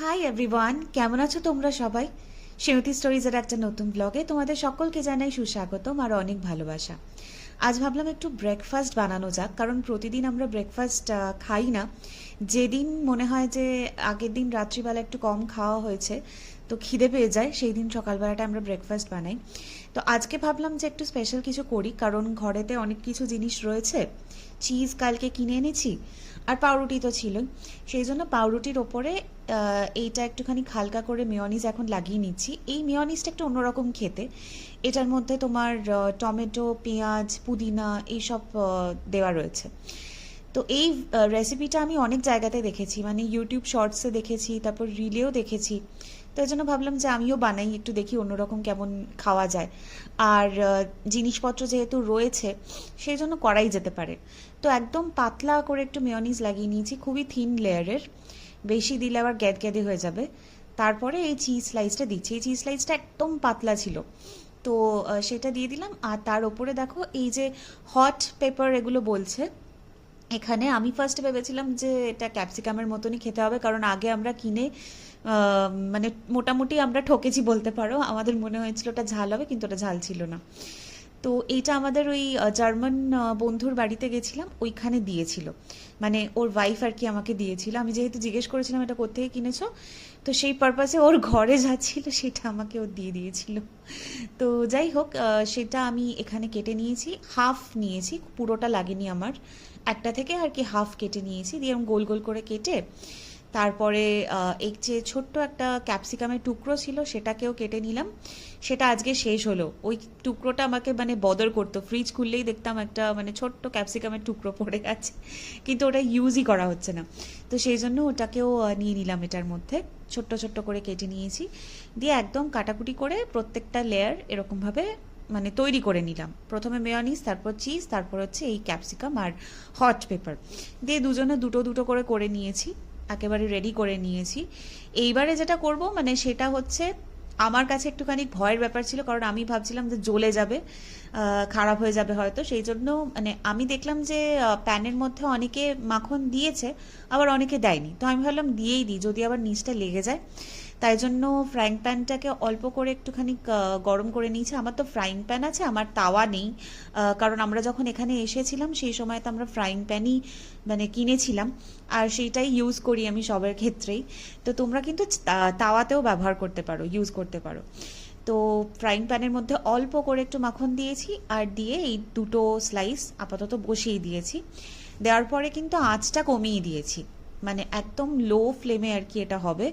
Hi everyone কেমন আছো তোমরা সবাই? সেমতি স্টোরিজের একটা নতুন ব্লগে তোমাদের সকলকে জানাই সুস্বাগতম আর অনেক ভালোবাসা। আজ ভাবলাম একটু ব্রেকফাস্ট বানানো যাক, কারণ প্রতিদিন আমরা ব্রেকফাস্ট খাই না। যেদিন মনে হয় যে আগের দিন রাত্রিবেলা একটু কম খাওয়া হয়েছে, তো খিদে পেয়ে যায়, সেই দিন সকালবেলাটা আমরা ব্রেকফাস্ট বানাই। তো আজকে ভাবলাম যে একটু স্পেশাল কিছু করি, কারণ ঘরেতে অনেক কিছু জিনিস রয়েছে। চিজ কালকে কিনে এনেছি, আর পাউরুটি তো ছিলই। সেই জন্য পাউরুটির ওপরে এইটা একটুখানি হালকা করে মেয়নিজ এখন লাগিয়ে নিচ্ছি। এই মেয়নিজটা একটু অন্যরকম খেতে। এটার মধ্যে তোমার টমেটো, পেঁয়াজ, পুদিনা এইসব দেওয়া রয়েছে। তো এই রেসিপিটা আমি অনেক জায়গাতে দেখেছি। মানে ইউটিউব শর্টসে দেখেছি, তারপর রিলেও দেখেছি। তো এই জন্য ভাবলাম যে আমিও বানাই, একটু দেখি অন্যরকম কেমন খাওয়া যায়। আর জিনিসপত্র যেহেতু রয়েছে, সেই জন্য করাই যেতে পারে। তো একদম পাতলা করে একটু মেয়নিজ লাগিয়ে নিয়েছি, খুবই থিন লেয়ারের বেশি দিলে আবার গ্যাদ গ্যাদে হয়ে যাবে। তারপরে এই চিজ স্লাইসটা দিচ্ছি। এই চিজ স্লাইসটা একদম পাতলা ছিল। তো সেটা দিয়ে দিলাম। আর তার ওপরে দেখো, এই যে হট পেপার এগুলো বলছে, এখানে আমি ফার্স্টে ভেবেছিলাম যে এটা ক্যাপসিকামের মতনই খেতে হবে। কারণ আগে আমরা কিনে মানে মোটামুটি আমরা ঠকেছি বলতে পারো। আমাদের মনে হয়েছিল ওটা ঝাল হবে, কিন্তু ওটা ঝাল ছিল না। তো এইটা আমাদের ওই জার্মান বন্ধুর বাড়িতে গেছিলাম, ওইখানে দিয়েছিল। মানে ওর ওয়াইফ আর কি আমাকে দিয়েছিল। আমি যেহেতু জিজ্ঞেস করেছিলাম, এটা কোথেকে কিনেছো? তো সেই পারপাসে ওর ঘরে যাচ্ছিল, সেটা আমাকে ও দিয়ে দিয়েছিল। তো যাই হোক সেটা আমি এখানে কেটে নিয়েছি হাফ নিয়েছি, পুরোটা লাগেনি আমার। একটা থেকে আর কি হাফ কেটে নিয়েছি, দিয়ে গোল গোল করে কেটে তারপরে এই যে ছোট্ট একটা ক্যাপসিকামের টুকরো ছিল, সেটাকেও কেটে নিলাম। সেটা আজকে শেষ হলো। ওই টুকরোটা আমাকে মানে বদর করতো। ফ্রিজ খুললেই দেখতাম একটা মানে ছোট্ট ক্যাপসিকামের টুকরো পড়ে আছে। কিন্তু ওটা ইউজই করা হচ্ছে না। তো সেই জন্য ওটাকেও নিয়ে নিলাম এটার মধ্যে। ছোট্ট ছোট্ট করে কেটে নিয়েছি। দিয়ে একদম কাটাকুটি করে প্রত্যেকটা লেয়ার এরকমভাবে মানে তৈরি করে নিলাম। প্রথমে মেয়নিজ তারপর চিজ তারপর হচ্ছে এই ক্যাপসিকাম আর হট পেপার দিয়ে দুজনে দুটো দুটো করে করে নিয়েছি। একেবারে রেডি করে নিয়েছি। এইবারে যেটা করব মানে সেটা হচ্ছে আমার কাছে একটুখানি ভয়ের ব্যাপার ছিল, কারণ আমি ভাবছিলাম যে জ্বলে যাবে। খারাপ হয়ে যাবে হয়তো, সেই জন্য মানে আমি দেখলাম যে প্যানের মধ্যে অনেকে মাখন দিয়েছে, আবার অনেকে দেয়নি। তো আমি ভাবলাম দিয়েই দিই, যদি আবার নিচটা লেগে যায়। তাই জন্য ফ্রাইং প্যানটাকে অল্প করে একটুখানি গরম করে নিয়েছি। আমার তো ফ্রাইং প্যান আছে, আমার তাওয়া নেই। কারণ আমরা যখন এখানে এসেছিলাম, সেই সময় তো আমরা ফ্রাইং প্যানই মানে কিনেছিলাম। আর সেইটাই ইউজ করি আমি সবার ক্ষেত্রেই। তো তোমরা কিন্তু তাওয়াতেও ব্যবহার করতে পারো ইউজ করতে পারো। তো ফ্রাইং প্যানের মধ্যে অল্প করে একটু মাখন দিয়েছি আর দিয়ে এই দুটো স্লাইস আপাতত বসিয়ে দিয়েছি। দেওয়ার পরে কিন্তু আঁচটা কমিয়ে দিয়েছি। মানে একদম লো ফ্লেমে আর কি এটা হবে।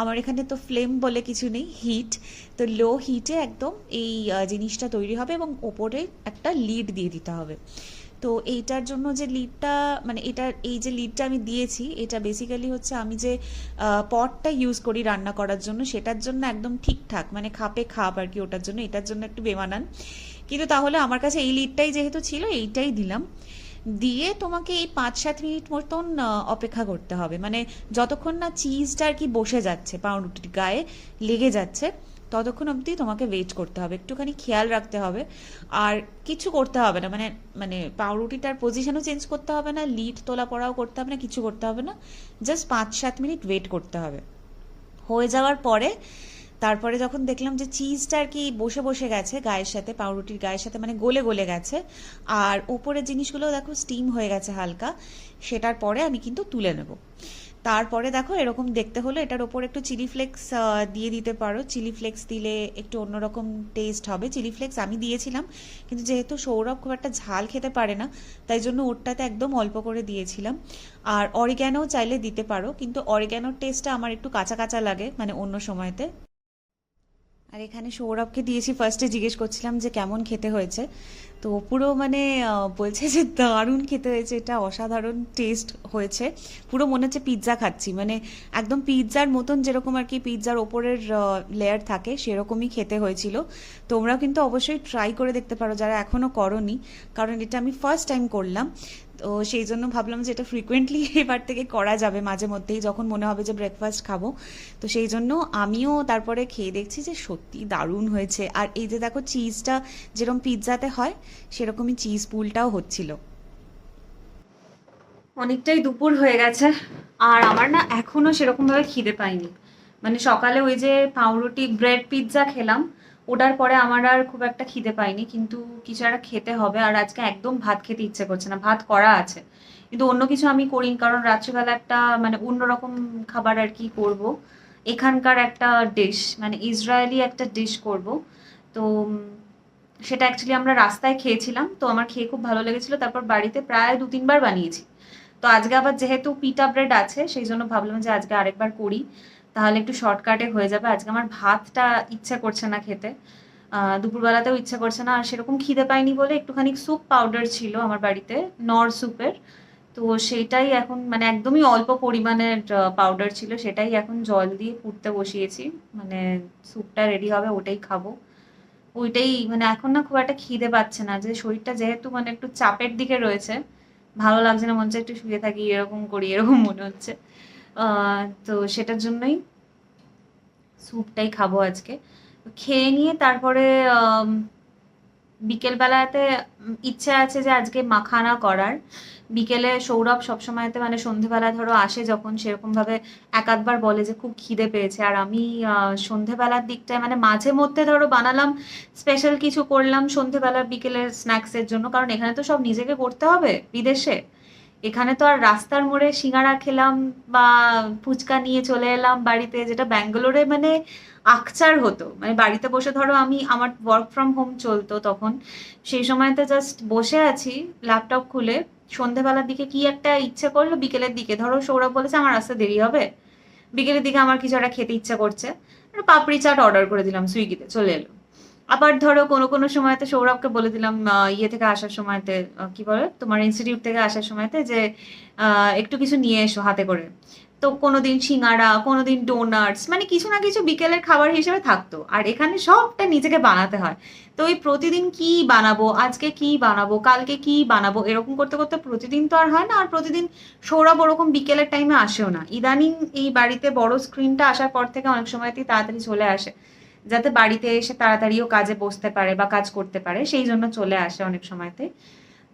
আমার এখানে তো ফ্লেম বলে কিছু নেই হিট তো লো হিটে একদম এই জিনিসটা তৈরি হবে এবং ওপরে একটা লিড দিয়ে দিতে হবে। তো এইটার জন্য যে লিডটা মানে এটা এই যে লিডটা আমি দিয়েছি, এটা বেসিক্যালি হচ্ছে আমি যে পটটা ইউজ করি রান্না করার জন্য, সেটার জন্য একদম ঠিকঠাক মানে খাপে খাপ আর কি ওটার জন্য, এটার জন্য একটু বেমানান। কিন্তু তাহলে আমার কাছে এই লিডটাই যেহেতু ছিল, এইটাই দিলাম। দিয়ে তোমাকে এই পাঁচ সাত মিনিট মতন অপেক্ষা করতে হবে। মানে যতক্ষণ না চিজটা আর কি বসে যাচ্ছে, পাউরুটির গায়ে লেগে যাচ্ছে ততক্ষণ অবধি তোমাকে ওয়েট করতে হবে, একটুখানি খেয়াল রাখতে হবে। আর কিছু করতে হবে না মানে মানে পাউরুটিটার পজিশনও চেঞ্জ করতে হবে না লিড তোলা পড়াও করতে হবে না, কিছু করতে হবে না জাস্ট পাঁচ সাত মিনিট ওয়েট করতে হবে। হয়ে যাওয়ার পরে, তারপরে যখন দেখলাম যে চিজটা আর কি বসে বসে গেছে গায়ের সাথে, পাউরুটির গায়ের সাথে মানে গলে গলে গেছে, আর ওপরের জিনিসগুলো দেখো স্টিম হয়ে গেছে হালকা, সেটার পরে আমি কিন্তু তুলে নেব। তারপরে দেখো এরকম দেখতে হলো এটার ওপর একটু চিলি ফ্লেক্স দিয়ে দিতে পারো। চিলি ফ্লেক্স দিলে একটু অন্যরকম টেস্ট হবে। চিলি ফ্লেক্স আমি দিয়েছিলাম, কিন্তু যেহেতু সৌরভ খুব একটা ঝাল খেতে পারে না, তাই জন্য ওরটাতে একদম অল্প করে দিয়েছিলাম। আর অরিগ্যানো চাইলে দিতে পারো, কিন্তু অরিগ্যানোর টেস্টটা আমার একটু কাঁচা কাঁচা লাগে মানে অন্য সময়তে। আর এখানে সৌরভকে দিয়েছি ফার্স্টে জিজ্ঞেস করছিলাম যে কেমন খেতে হয়েছে। তো পুরো মানে বলছে যে দারুণ খেতে হয়েছে, এটা অসাধারণ টেস্ট হয়েছে। পুরো মনে হচ্ছে পিৎজা খাচ্ছি মানে একদম পিৎজার মতন যেরকম আর কি পিৎজার ওপরের লেয়ার থাকে, সেরকমই খেতে হয়েছিল। তোমরাও কিন্তু অবশ্যই ট্রাই করে দেখতে পারো, যারা এখনও করনি, কারণ এটা আমি ফার্স্ট টাইম করলাম। তো সেই জন্য ভাবলাম যে এটা ফ্রিকোয়েন্টলি এবার থেকে করা যাবে মাঝে মধ্যেই, যখন মনে হবে যে ব্রেকফাস্ট খাব। তো সেই জন্য আমিও তারপরে খেয়ে দেখছি যে সত্যি দারুণ হয়েছে। আর এই যে দেখো চিজটা যেরকম পিৎজাতে হয়, সেরকমই চিজ পুলটাও হচ্ছিল। অনেকটাই দুপুর হয়ে গেছে, আর আমার না এখনও সেরকমভাবে খিদে পাইনি। মানে সকালে ওই যে পাউরুটি ব্রেড পিৎজা খেলাম ওটার পরে আমার আর খুব একটা খিদে পাইনি, কিন্তু কিছু একটা খেতে হবে। আর আজকে একদম ভাত খেতে ইচ্ছে করছে না, ভাত করা আছে। কিন্তু অন্য কিছু আমি করিনি, কারণ রাত্রিবেলা একটা মানে অন্যরকম খাবার আর কি করব। এখানকার একটা ডিশ মানে ইসরায়েলি একটা ডিশ করব। তো সেটা অ্যাকচুয়ালি আমরা রাস্তায় খেয়েছিলাম, তো আমার খেয়ে খুব ভালো লেগেছিল। তারপর বাড়িতে প্রায় দু তিনবার বানিয়েছি। তো আজকে আবার যেহেতু পিটা ব্রেড আছে, সেই জন্য ভাবলাম যে আজকে আরেকবার করি। তাহলে একটু শর্টকাটে হয়ে যাবে। আজকে আমার ভাতটা ইচ্ছা করছে না খেতে। দুপুরবেলাতেও ইচ্ছা করছে না। আর সেরকম খিদে পাইনি বলে একটুখানি স্যুপ পাউডার ছিল আমার বাড়িতে, নর স্যুপের তো সেটাই এখন মানে একদমই অল্প পরিমাণের পাউডার ছিল। সেটাই এখন জল দিয়ে ফুটতে বসিয়েছি। মানে স্যুপটা রেডি হবে, ওটাই খাব। ওইটাই মানে এখন না খুব একটা খিদে পাচ্ছে না। যে শরীরটা যেহেতু মানে একটু চাপের দিকে রয়েছে, ভালো লাগছে না, মনে হচ্ছে একটু শুয়ে থাকি, এরকম করি, এরকম মনে হচ্ছে। তো সেটার জন্যই স্যুপটাই খাব আজকে। খেয়ে নিয়ে তারপরে বিকেলবেলাতে ইচ্ছে আছে যে আজকে মাখানা করার। বিকেলে সৌরভ সবসময়তে মানে সন্ধেবেলা ধরো আসে যখন সেরকমভাবে এক আধবার বলে যে খুব খিদে পেয়েছে। আর আমি সন্ধেবেলার দিকটায় মানে মাঝে মধ্যে ধরো বানালাম স্পেশাল কিছু করলাম সন্ধেবেলার বিকেলের স্ন্যাক্সের জন্য। কারণ এখানে তো সব নিজেকে করতে হবে বিদেশে। এখানে তো আর রাস্তার মোড়ে সিঙ্গারা খেলাম বা ফুচকা নিয়ে চলে এলাম বাড়িতে, যেটা ব্যাঙ্গালোরে মানে আকচার হতো। মানে বাড়িতে বসে ধরো আমি, আমার ওয়ার্ক ফ্রম হোম চলতো তখন। সেই সময়তে জাস্ট বসে আছি ল্যাপটপ খুলে। সন্ধেবেলার দিকে কি একটা ইচ্ছে করল, বিকেলের দিকে। ধরো সৌরভ বলেছে, আমার আসতে দেরি হবে। বিকেলের দিকে আমার কিছু একটা খেতে ইচ্ছা করছে। পাপড়ি চাট অর্ডার করে দিলাম সুইগিতে, চলে এলো। আবার ধরো কোনো কোনো সময়তে সৌরভকে বলে দিলাম ইয়ে থেকে আসার সময়তে কি বলে, তোমার ইনস্টিটিউট থেকে আসার সময়তে যে একটু কিছু নিয়ে এসো হাতে করে। তো কোনোদিন সিঙ্গারা, কোনোদিন ডোনাটস মানে কিছু না কিছু বিকেলের খাবার হিসেবে থাকতো। আর এখানে সবটা নিজেকে বানাতে হয়। তো ওই প্রতিদিন কি বানাবো, আজকে কি বানাবো, কালকে কি বানাবো, এরকম করতে করতে প্রতিদিন তো আর হয় না। আর প্রতিদিন সৌরভ ওরকম বিকেলের টাইমে আসেও না। ইদানিং এই বাড়িতে বড় স্ক্রিনটা আসার পর থেকে অনেক সময়তেই তাড়াতাড়ি চলে আসে। যাতে বাড়িতে এসে তাড়াতাড়িও কাজে বসতে পারে বা কাজ করতে পারে, সেই জন্য চলে আসে অনেক সময়তে।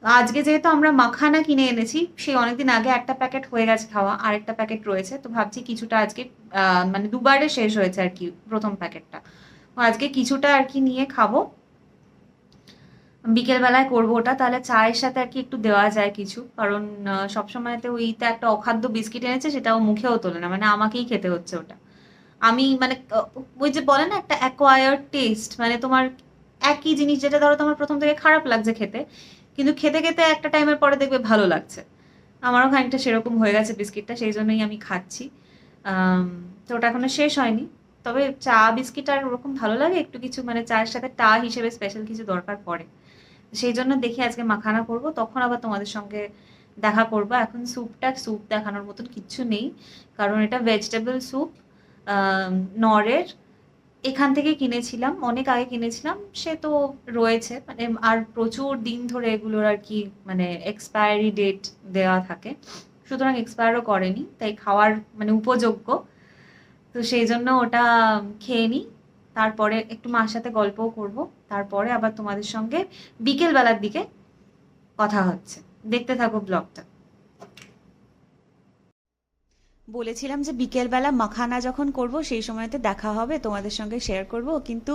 আজকে যেহেতু আমরা মাখানা কিনে এনেছি, সেই অনেকদিন আগে একটা প্যাকেট হয়ে গেছে খাওয়া, আরেকটা প্যাকেট রয়েছে। তো ভাবছি কিছুটা আজকে মানে দুবারে শেষ হয়েছে আর কি প্রথম প্যাকেটটা। আজকে কিছুটা আর কি নিয়ে খাব। বিকেল বেলায় করব ওটা, তাহলে চায়ের সাথে আর কি একটু দেওয়া যায় কিছু। কারণ সবসময়তে ওইটা একটা অখাদ্য বিস্কিট এনেছে, সেটাও মুখেও তোলে না মানে আমাকেই খেতে হচ্ছে ওটা। আমি মানে ওই যে বলে না একটা অ্যাকোয়ার্ড টেস্ট মানে তোমার একই জিনিস যেটা ধরো তোমার প্রথম থেকে খারাপ লাগছে খেতে, কিন্তু খেতে খেতে একটা টাইমের পরে দেখবে ভালো লাগছে। আমারও খানিকটা সেরকম হয়ে গেছে বিস্কিটটা, সেই জন্যই আমি খাচ্ছি। তো ওটা এখনও শেষ হয়নি। তবে চা, বিস্কিট আর ওরকম ভালো লাগে, একটু কিছু মানে চায়ের সাথে টা হিসেবে স্পেশাল কিছু দরকার পড়ে। সেই জন্য দেখি আজকে মাখানা করব, তখন আবার তোমাদের সঙ্গে দেখা করব। এখন স্যুপটা স্যুপ দেখানোর মতন কিচ্ছু নেই, কারণ এটা ভেজিটেবল স্যুপ নরের। এখান থেকে কিনেছিলাম, অনেক আগে কিনেছিলাম, সে তো রয়েছে। মানে আর প্রচুর দিন ধরে এগুলোর আর কি মানে এক্সপায়ারি ডেট দেওয়া থাকে। সুতরাং এক্সপায়ারও করেনি, তাই খাওয়ার মানে উপযোগ্য। তো সেই জন্য ওটা খেয়ে নিই তারপরে একটু মার সাথে গল্পও করব। তারপরে আবার তোমাদের সঙ্গে বিকেলবেলার দিকে কথা হচ্ছে। দেখতে থাকো ব্লগটা বলেছিলাম যে বিকেলবেলা মাখানা যখন করব, সেই সময়তে দেখা হবে, তোমাদের সঙ্গে শেয়ার করব। কিন্তু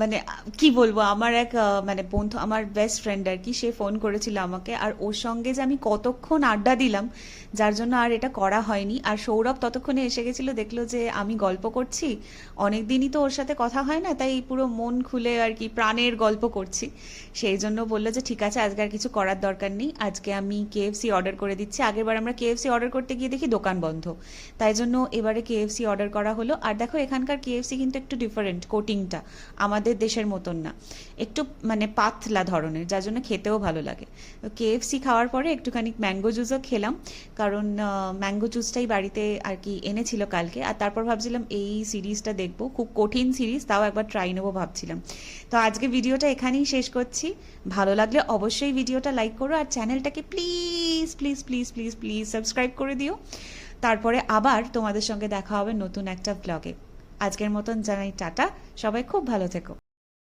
মানে কি বলব, আমার এক মানে বন্ধু, আমার বেস্ট ফ্রেন্ড আর কি, সে ফোন করেছিল আমাকে। আর ওর সঙ্গে যে আমি কতক্ষণ আড্ডা দিলাম, যার জন্য আর এটা করা হয়নি। আর সৌরভ ততক্ষণে এসে গেছিল, দেখল যে আমি গল্প করছি। অনেক দিনই তো ওর সাথে কথা হয় না, তাই পুরো মন খুলে আর কি, প্রাণের গল্প করছি। সেই জন্য বলল যে, ঠিক আছে, আজকে আর কিছু করার দরকার নেই। আজকে আমি কেএফসি অর্ডার করে দিচ্ছি। আগেরবার আমরা কেএফসি অর্ডার করতে গিয়ে দেখি দোকান বন্ধ। তাই জন্য এবারে কেএফসি অর্ডার করা হলো। আর দেখো, এখানকার কেএফসি কিন্তু একটু ডিফারেন্ট কোটিংটা আমাদের দেশের মতন না। একটু মানে পাতলা ধরনের, যার জন্য খেতেও ভালো লাগে। কেএফসি খাওয়ার পরে একটুখানি ম্যাঙ্গো জুসও খেলাম। কারণ ম্যাঙ্গো জুসটাই বাড়িতে আর কি এনেছিল কালকে। আর তারপর ভাবছিলাম এই সিরিজটা দেখব। খুব কঠিন সিরিজ, তাও একবার ট্রাই নেব ভাবছিলাম। তো আজকে ভিডিওটা এখানেই শেষ করছি। ভালো লাগলে অবশ্যই ভিডিওটা লাইক করো। আর চ্যানেলটাকে please please please please please subscribe করে দিও। তারপরে আবার তোমাদের সঙ্গে দেখা হবে নতুন একটা ব্লগে আজকের মতন জানাই টাটা, সবাই খুব ভালো থেকো।